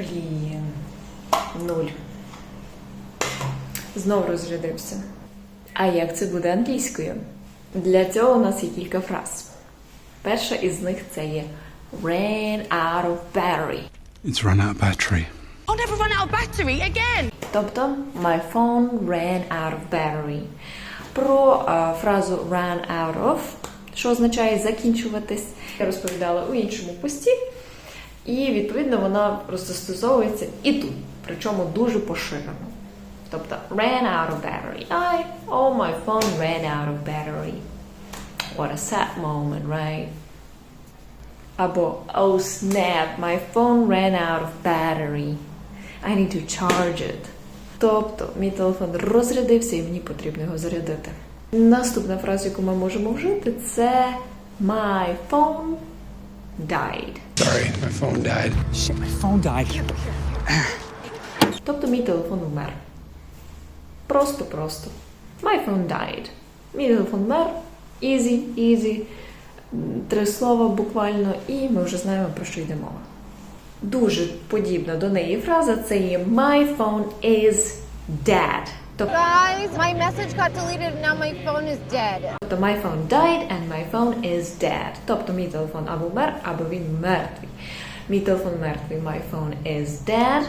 Блін. Нуль. Знов розрядився. А як це буде англійською? Для цього у нас є кілька фраз. Перша із них це є ran out of battery. It's run out of battery. I'll never run out of battery again. Тобто my phone ran out of battery. Про е, фразу run out of, що означає закінчуватись, я розповідала у іншому пості, і відповідно вона застосовується і тут, причому дуже поширено. Тобто ran out of battery. I, oh my phone ran out of battery. What a sad moment, right? Або oh snap, my phone ran out of battery. I need to charge it. Тобто, мій телефон розрядився і мені потрібно його зарядити. Наступна фраза, яку ми можемо вжити, це My phone died. Sorry, my phone died. Shit, my phone died. Тобто мій телефон вмер. Просто-просто. My phone died. Мій телефон вмер. Easy, easy. Три слова буквально, і ми вже знаємо, про що йде мова. Дуже подібна до неї фраза це є My phone is dead. Тобто Guys, my message got deleted and now my phone is dead. Тобто my phone died and my phone is dead. Тобто мій телефон або вмер, або він мертвий. Мій телефон мертвий, my phone is dead.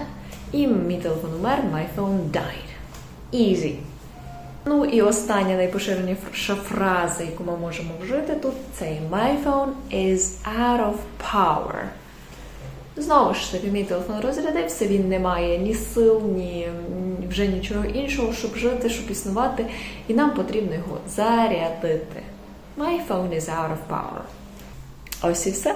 І мій телефон умер, my phone died. Easy. Ну і остання найпоширеніша фраза, яку ми можемо вжити тут, це my phone is out of power. Знову ж таки, мій телефон розрядився, він не має ні сил, ні вже нічого іншого, щоб жити, щоб існувати, і нам потрібно його зарядити. My phone is out of power. Ось і все.